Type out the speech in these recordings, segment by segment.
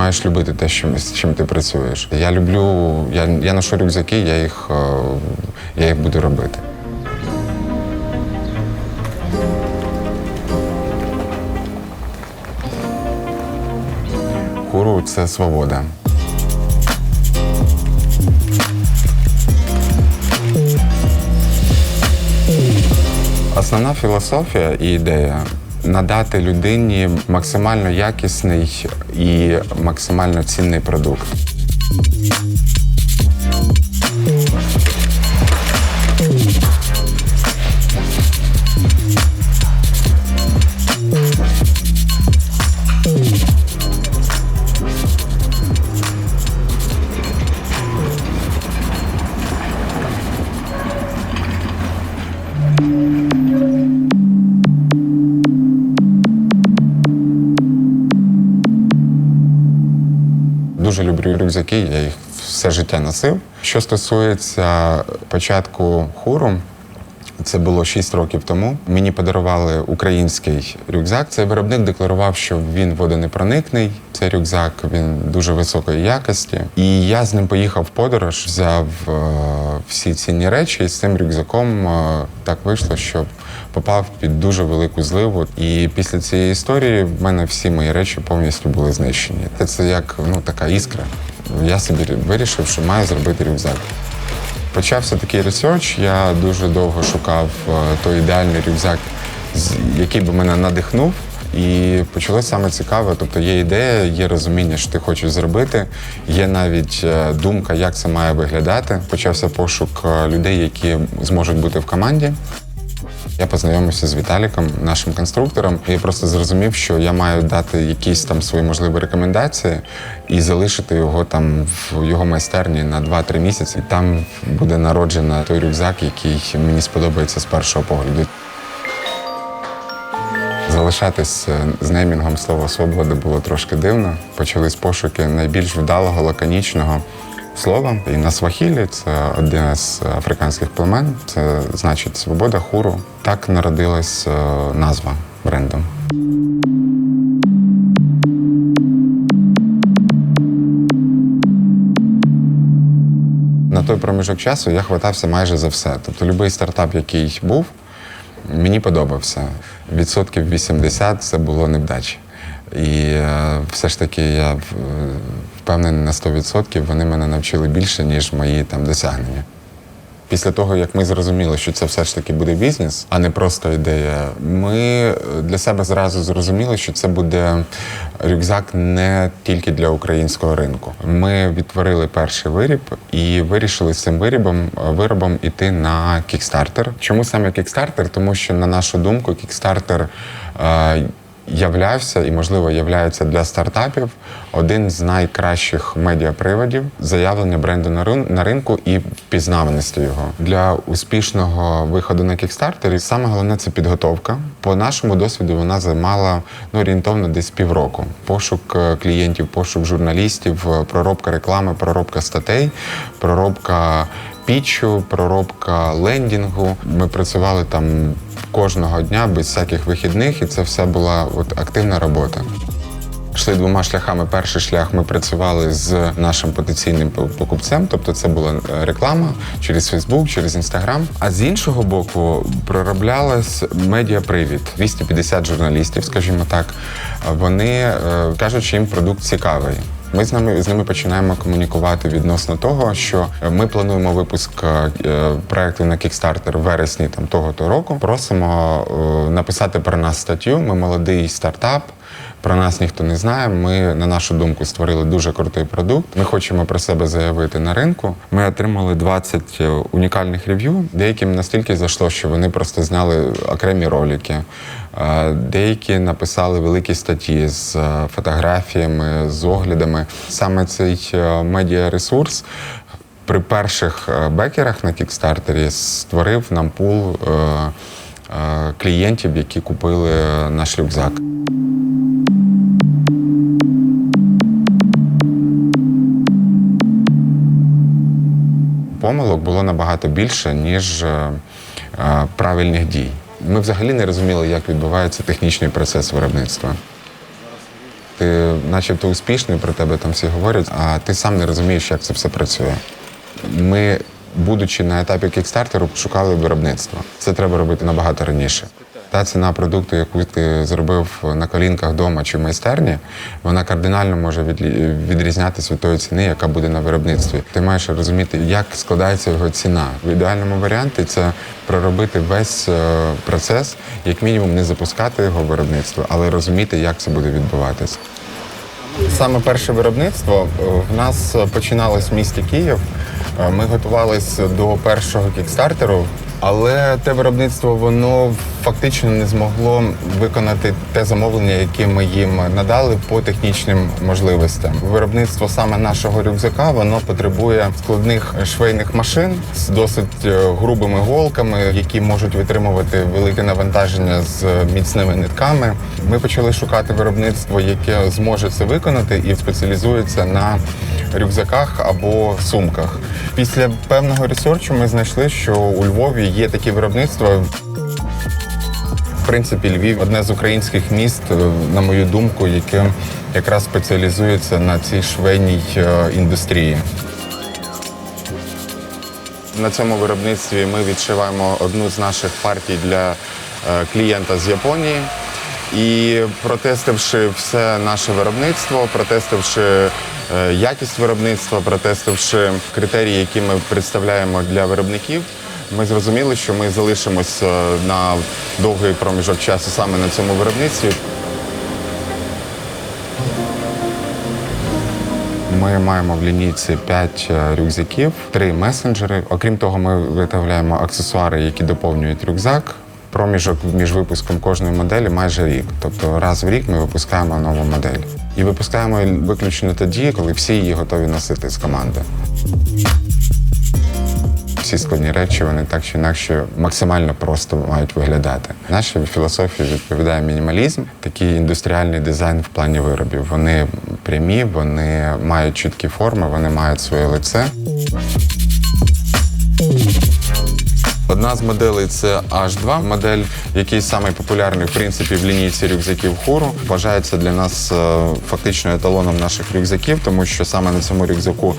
маєш любити те, з чим ти працюєш. Я люблю, я, я ношу рюкзаки, я їх, е, я їх буду робити. Хуру це свобода. Основна філософія і ідея надати людині максимально якісний і максимально цінний продукт. Рюкзаки, я їх все життя носив. Що стосується початку хуру, це було 6 років тому. Мені подарували український рюкзак. Цей виробник декларував, що він водонепроникний. Цей рюкзак він дуже високої якості. І я з ним поїхав в подорож, взяв е, всі цінні речі, і з цим рюкзаком е, так вийшло, що попав під дуже велику зливу. І після цієї історії в мене всі мої речі повністю були знищені. Це як ну така іскра. Я собі вирішив, що маю зробити рюкзак. Почався такий ресерч. Я дуже довго шукав е, той ідеальний рюкзак, який би мене надихнув. І почалося саме цікаве. Тобто є ідея, є розуміння, що ти хочеш зробити. Є навіть е, думка, як це має виглядати. Почався пошук е, людей, які зможуть бути в команді. Я познайомився з Віталіком, нашим конструктором, і просто зрозумів, що я маю дати якісь там свої можливі рекомендації і залишити його там в його майстерні на 2-3 місяці. І там буде народжена той рюкзак, який мені сподобається з першого погляду. Залишатись е, з неймінгом слова свобода було трошки дивно. Почались пошуки найбільш вдалого, лаконічного слова. І на свахілі це один з африканських племен. Це значить свобода хуру. Так народилась е, назва бренду. На той проміжок часу я хватався майже за все. Тобто, будь-який стартап, який був, мені подобався. Відсотків 80 це було невдачі. І е, все ж таки я в- впевнений на 100% вони мене навчили більше, ніж мої там досягнення. Після того, як ми зрозуміли, що це все ж таки буде бізнес, а не просто ідея, ми для себе зразу зрозуміли, що це буде рюкзак не тільки для українського ринку. Ми відтворили перший виріб і вирішили з цим виробом, виробом іти на Kickstarter. Чому саме Kickstarter? Тому що, на нашу думку, е, являвся і, можливо, являється для стартапів один з найкращих медіаприводів заявлення бренду на рин- на ринку і впізнаваності його для успішного виходу на Kickstarter. Саме головне це підготовка. По нашому досвіду вона займала ну, орієнтовно десь півроку. Пошук е, клієнтів, пошук журналістів, е, проробка реклами, проробка статей, проробка пітчу, проробка лендінгу. Ми працювали там кожного дня без всяких вихідних, і це все була от активна робота. Йшли двома шляхами. Перший шлях ми працювали з нашим потенційним покупцем, тобто це була е, реклама через Фейсбук, через Інстаграм. А з іншого боку, пророблялась медіапривід. 250 журналістів, скажімо так. Вони е, кажуть, що їм продукт цікавий. Ми з ними з ними починаємо комунікувати відносно того, що ми плануємо випуск е, проекту на Kickstarter в вересні там того то року. Просимо е, написати про нас статтю. Ми молодий стартап. Про нас ніхто не знає. Ми, на нашу думку, створили дуже крутий продукт. Ми хочемо про себе заявити на ринку. Ми отримали 20 унікальних рев'ю. Деяким настільки зайшло, що вони просто зняли окремі ролики. Деякі написали великі статті з е, фотографіями, з оглядами. Саме цей е, медіаресурс при перших е, бекерах на кікстартері створив нам пул клієнтів, які купили наш рюкзак. Помилок було набагато більше, ніж правильних дій. Ми взагалі не розуміли, як відбувається технічний процес виробництва. ти начебто успішний, про тебе там всі говорять, а ти сам не розумієш, як це все працює. Ми, будучи на етапі кікстартеру, шукали виробництво. Це треба робити набагато раніше. Та ціна продукту, яку ти зробив на колінках вдома чи в майстерні, вона кардинально може відрізнятися від тої ціни, яка буде на виробництві. Ти маєш розуміти, як складається його ціна. В ідеальному варіанті це проробити весь е, процес, як мінімум не запускати його виробництво, але розуміти, як це буде відбуватися. Саме перше виробництво е, в нас починалось в місті Київ. Е, Ми готувалися до першого кікстартеру, але те виробництво воно фактично не змогло виконати те замовлення, яке ми їм надали по технічним можливостям. Виробництво саме нашого рюкзака воно потребує складних швейних машин з досить е, грубими голками, які можуть витримувати велике навантаження з міцними нитками. Ми почали шукати виробництво, яке зможе це виконати і спеціалізується на рюкзаках або сумках. Після певного ресерчу ми знайшли, що у Львові є такі виробництва. В принципі, Львів одне з українських міст, е, на мою думку, яке якраз спеціалізується на цій швейній е, індустрії. На цьому виробництві ми відшиваємо одну з наших партій для е, клієнта з Японії. І протестивши все наше виробництво, протестивши е, якість виробництва, протестивши критерії, які ми представляємо для виробників, ми зрозуміли, що ми залишимося на довгий проміжок часу саме на цьому виробництві. Ми маємо в лінійці 5 рюкзаків, 3 месенджери. Окрім того, ми виготовляємо аксесуари, які доповнюють рюкзак. Проміжок між випуском кожної моделі майже рік. Тобто раз в рік ми випускаємо нову модель. І випускаємо виключно тоді, коли всі її готові носити з команди. Всі складні речі вони так чи інакше максимально просто мають виглядати. Нашій філософії відповідає мінімалізм, такий індустріальний дизайн в плані виробів. Вони прямі, вони мають чіткі форми, вони мають своє лице. Одна з моделей це H2 модель, який самий популярний в принципі в лінійці рюкзаків хору. Вважається для нас е, фактично еталоном наших рюкзаків, тому що саме на цьому рюкзаку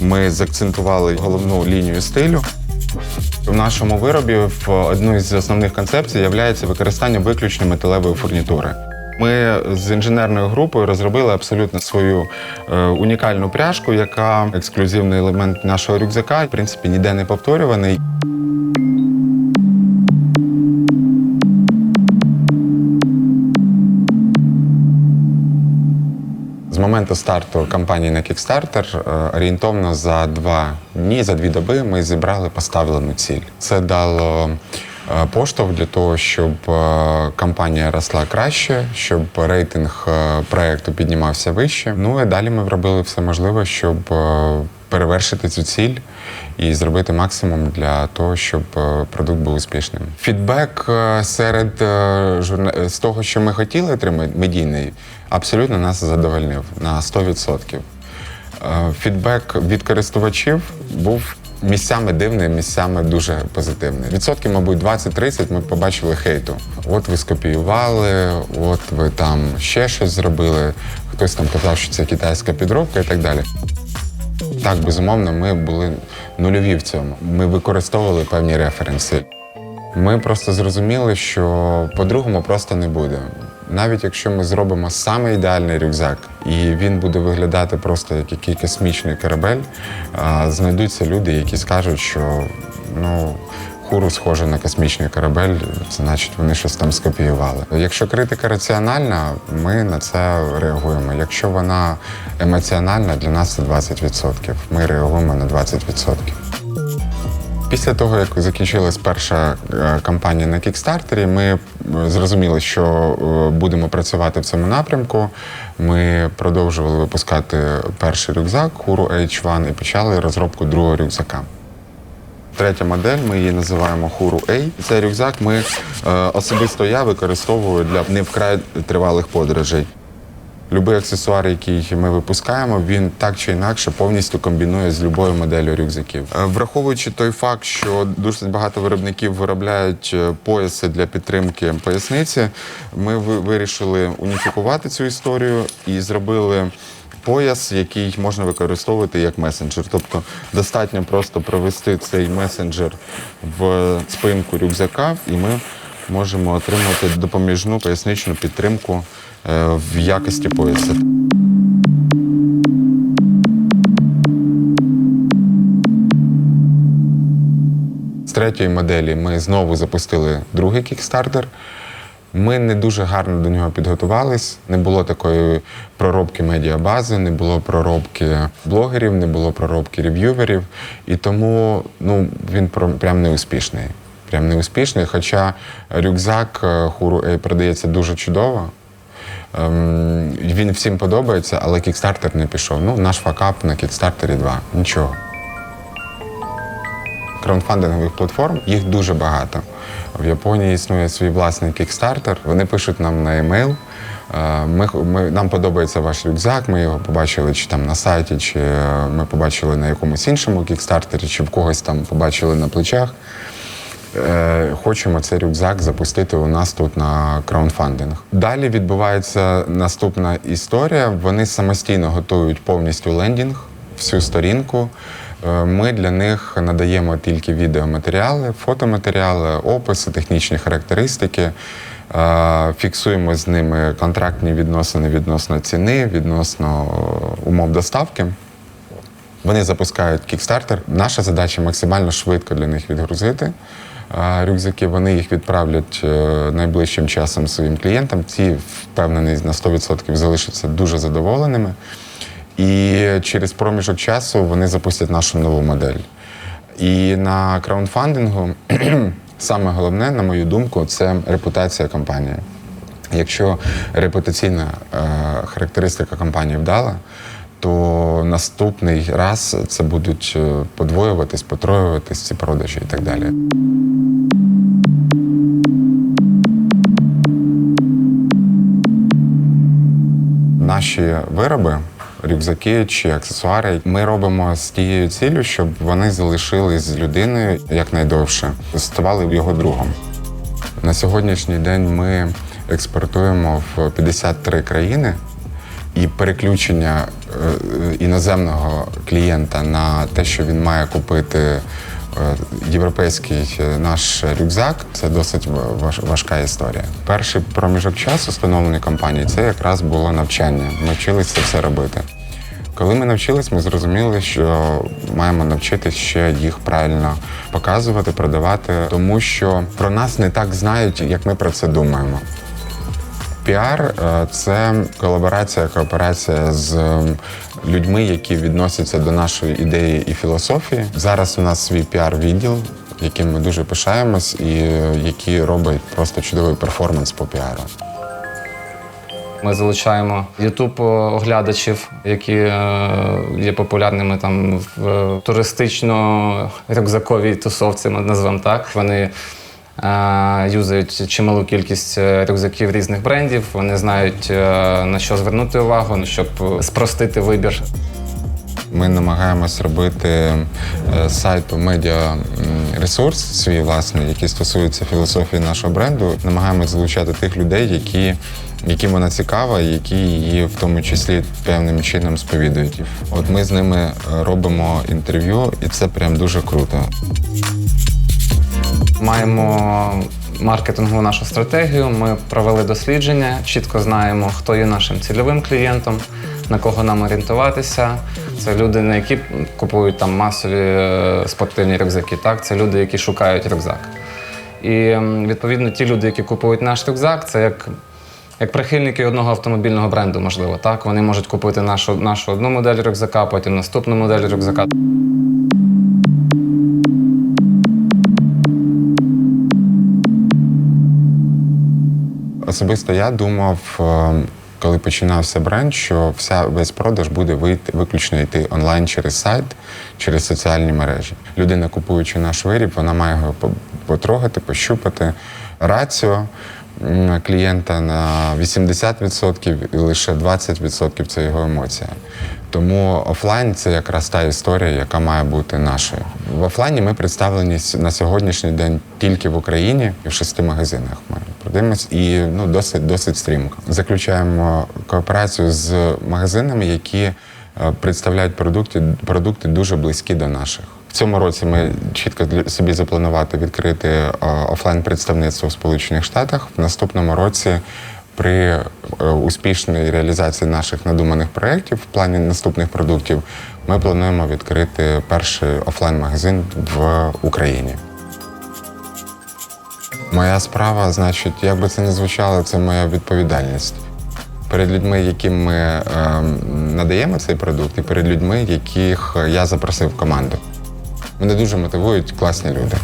ми заакцентували головну лінію стилю. В нашому виробі в одну з основних концепцій є використання виключно металевої фурнітури. Ми з інженерною групою розробили абсолютно свою е, унікальну пряжку, яка ексклюзивний елемент нашого рюкзака, в принципі, ніде не повторюваний. З моменту старту кампанії на Kickstarter е, орієнтовно за два дні, за дві доби ми зібрали поставлену ціль. Це дало поштовх для того, щоб е, кампанія росла краще, щоб рейтинг е, проекту піднімався вище. Ну і далі ми робили все можливе, щоб е, перевершити цю ціль і зробити максимум для того, щоб е, продукт був успішним. Фідбек е, серед е, з того, що ми хотіли отримати, медійний, абсолютно нас задовольнив на 100%. Е, Фідбек від користувачів був місцями дивний, місцями дуже позитивний. Відсотків, мабуть, 20-30 ми побачили хейту. От ви скопіювали, от ви там ще щось зробили. Хтось там казав, що це китайська підробка і так далі. Так, безумовно, ми були нульові в цьому. Ми використовували певні референси. Ми просто зрозуміли, що по-другому просто не буде. Навіть якщо ми зробимо саме ідеальний рюкзак, і він буде виглядати просто як який космічний корабель, знайдуться люди, які скажуть, що ну. Хуру схоже на космічний корабель, це значить вони щось там скопіювали. Якщо критика раціональна, ми на це реагуємо. Якщо вона емоціональна, для нас це 20%. Ми реагуємо на 20%. Після того, як закінчилась перша е, кампанія на кікстартері, ми е, зрозуміли, що е, будемо працювати в цьому напрямку. Ми продовжували випускати перший рюкзак Huru H1 і почали розробку другого рюкзака. Третя модель, ми її називаємо Huru A. Цей рюкзак ми особисто я використовую для не вкрай тривалих подорожей. Любий аксесуар, який ми випускаємо, він так чи інакше повністю комбінує з любою моделлю рюкзаків. Е, Враховуючи той факт, що дуже багато виробників виробляють е, пояси для підтримки поясниці, ми вирішили уніфікувати цю історію і зробили. Пояс, який можна використовувати як месенджер. Тобто достатньо просто провести цей месенджер в спинку рюкзака, і ми можемо отримати допоміжну поясничну підтримку в якості пояса. З третьої моделі ми знову запустили другий кікстартер. Ми не дуже гарно до нього підготувались. Не було такої проробки медіабази, не було проробки блогерів, не було проробки рев'юверів. І тому ну, він прям не успішний. Прям не успішний. Хоча рюкзак е, Хуру продається дуже чудово. Ем, він всім подобається, але кікстартер не пішов. Ну, наш факап на кікстартері 2. Нічого краудфандингових платформ, їх дуже багато. В Японії існує свій власний кікстартер. Вони пишуть нам на емейл. е, Ми, ми, нам подобається ваш рюкзак, ми його побачили чи там на сайті, чи е, ми побачили на якомусь іншому кікстартері, чи в когось там побачили на плечах. Е, Хочемо цей рюкзак запустити у нас тут на краундфандинг. Далі відбувається наступна історія. Вони самостійно готують повністю лендінг, всю сторінку. Е, Ми для них надаємо тільки відеоматеріали, фотоматеріали, описи, технічні характеристики. Е, Фіксуємо з ними контрактні відносини відносно ціни, відносно умов доставки. Вони запускають кікстартер. Наша задача максимально швидко для них відгрузити рюкзаки. Вони їх відправлять е, найближчим часом своїм клієнтам. Ці впевнений на 100% залишаться дуже задоволеними. І через проміжок часу вони запустять нашу нову модель. І на краундфандингу саме головне, на мою думку, це репутація компанії. Якщо репутаційна е, характеристика компанії вдала, то наступний раз це будуть е, подвоюватись, потроюватись ці продажі і так далі. Наші вироби, рюкзаки чи аксесуари, ми робимо з тією ціллю, щоб вони залишились з людиною якнайдовше, ставали його другом. На сьогоднішній день ми експортуємо в 53 країни, і переключення е, іноземного клієнта на те, що він має купити е, європейський е, наш рюкзак, це досить важ- важка історія. Перший проміжок часу встановлений компанії це якраз було навчання. Ми вчилися це все робити. Коли ми навчились, ми зрозуміли, що маємо навчитись ще їх правильно показувати, продавати, тому що про нас не так знають, як ми про це думаємо. Піар е, це колаборація, кооперація з людьми, які відносяться до нашої ідеї і філософії. Зараз у нас свій піар-відділ, яким ми дуже пишаємось, і е, які роблять просто чудовий перформанс по піару. Ми залучаємо ютуб оглядачів, які е, є популярними там в е, туристично-рюкзаковій тусовці, ми назвемо так. Вони е, юзають чималу кількість е, рюкзаків різних брендів. Вони знають е, на що звернути увагу, щоб спростити вибір. Ми намагаємось робити з сайту медіа ресурс свій власний, який стосується філософії нашого бренду. Намагаємось залучати тих людей, які, яким вона цікава, які її в тому числі певним чином сповідують. От ми з ними е, робимо інтерв'ю, і це прям дуже круто. Маємо маркетингову нашу стратегію. Ми провели дослідження, чітко знаємо, хто є нашим цільовим клієнтом, на кого нам орієнтуватися. Це люди, на які купують там масові е, спортивні рюкзаки. Так, це люди, які шукають рюкзак. І відповідно ті люди, які купують наш рюкзак, це як. Як прихильники одного автомобільного бренду, можливо, так вони можуть купити нашу, нашу одну модель рюкзака, потім наступну модель рюкзака. Особисто я думав, е, коли починався бренд, що вся весь продаж буде вийти виключно йти онлайн через сайт, через соціальні мережі. Людина, купуючи наш виріб, вона має його по- потрогати, пощупати. Раціо клієнта на 80% і лише 20% це його емоція. Тому офлайн це якраз та історія, яка має бути нашою. В офлайні ми представлені на сьогоднішній день тільки в Україні і в шести магазинах. Ми продаємось і ну досить досить стрімко. Заключаємо кооперацію з магазинами, які е, представляють продукти, продукти дуже близькі до наших. В цьому році ми чітко собі запланувати відкрити е, офлайн представництво в Сполучених Штатах. В наступному році при е, успішній реалізації наших надуманих проєктів в плані наступних продуктів ми плануємо відкрити перший офлайн-магазин в Україні. Моя справа, значить, як би це не звучало, це моя відповідальність. Перед людьми, яким ми е, надаємо цей продукт, і перед людьми, яких я запросив в команду. Мене дуже мотивують класні люди.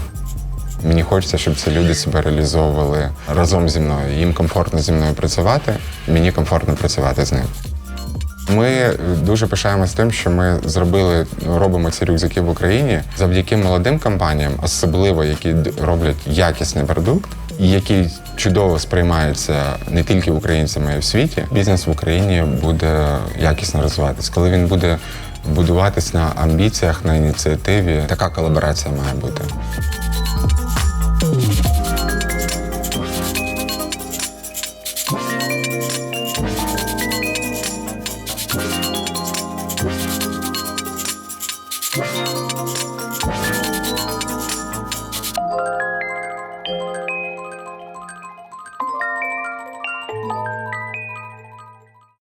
Мені хочеться, щоб ці люди себе реалізовували разом зі мною. Їм комфортно зі мною працювати, мені комфортно працювати з ним. Ми дуже пишаємось тим, що ми зробили, робимо ці рюкзаки в Україні завдяки молодим компаніям, особливо які роблять якісний продукт, який чудово сприймається не тільки українцями, а й в світі. Бізнес в Україні буде якісно розвиватись. Коли він буде будуватись на амбіціях, на ініціативі, така колаборація має бути.